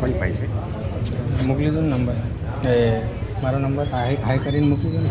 કોની મોકલી દો નંબર એ મારો નંબર હાઈ હાઈ કરીને મોકલી દો ને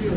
દો